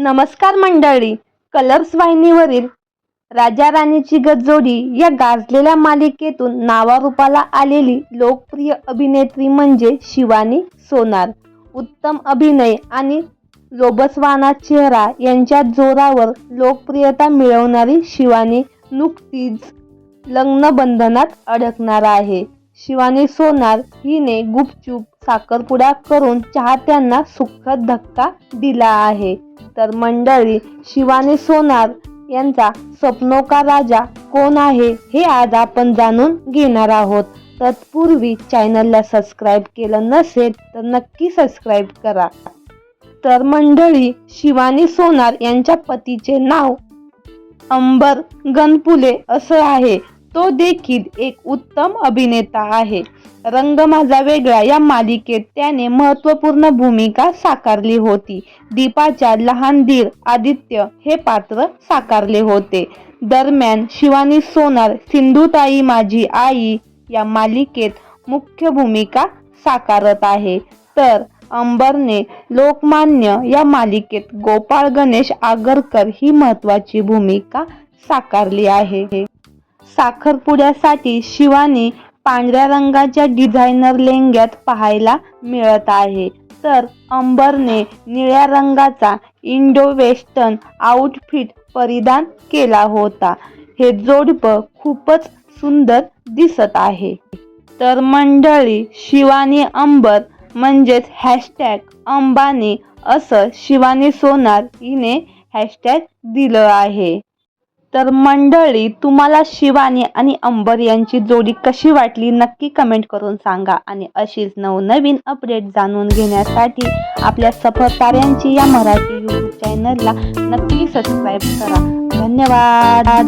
नमस्कार मंडळी. कलर्स वाहिनीवरील राजा राणीची गजोडी या गाजलेल्या मालिकेतून नावारूपाला आलेली लोकप्रिय अभिनेत्री म्हणजे शिवानी सोनार. उत्तम अभिनय आणि लोबसवाना चेहरा यांच्या जोरावर लोकप्रियता मिळवणारी शिवानी नुकतीच लग्नबंधनात अडकणार आहे. शिवानी सोनार हिने गुपचूप साखरपुडा करून चाहत्यांना सुखद धक्का दिला आहे. तर मंडळी शिवानी सोनार यांचा स्वप्नो का राजा कोण आहे हे आज आपण जाणून घेणार आहोत. तत्पूर्वी चॅनलला सबस्क्राईब केलं नसेल तर नक्की सबस्क्राईब करा. तर मंडळी शिवानी सोनार यांच्या पतीचे नाव अंबर गणपुले असं आहे. तो देखील एक उत्तम अभिनेता आहे. रंग माझा वेगळा या मालिकेत त्याने महत्त्वपूर्ण भूमिका साकारली होती. दीपाच्या लहान दीर आदित्य हे पात्र साकारले होते. दरम्यान शिवानी सोनार सिंधुताई माझी आई या मालिकेत मुख्य भूमिका साकारत आहे. तर अंबरने लोकमान्य या मालिकेत गोपाळ गणेश आगरकर ही महत्वाची भूमिका साकारली आहे. साखरपुड्यासाठी शिवानी पांढऱ्या रंगाच्या डिझायनर लेंग्यात पाहायला मिळत आहे. तर अंबरने निळ्या रंगाचा इंडो वेस्टर्न आउटफिट परिधान केला होता. हे जोडपं खूपच सुंदर दिसत आहे. तर मंडळी शिवानी अंबर म्हणजेच हॅशटॅग अंबानी असं शिवानी सोनार हिने हॅशटॅग दिलं आहे. तर मंडळी तुम्हाला शिवानी आणि अंबर यांची जोडी कशी वाटली नक्की कमेंट करून सांगा. आणि अशीच नवनवीन अपडेट जाणून घेण्यासाठी आपल्या सफर ताऱ्यांची या मराठी यूट्यूब चॅनलला नक्की सबस्क्राईब करा. धन्यवाद!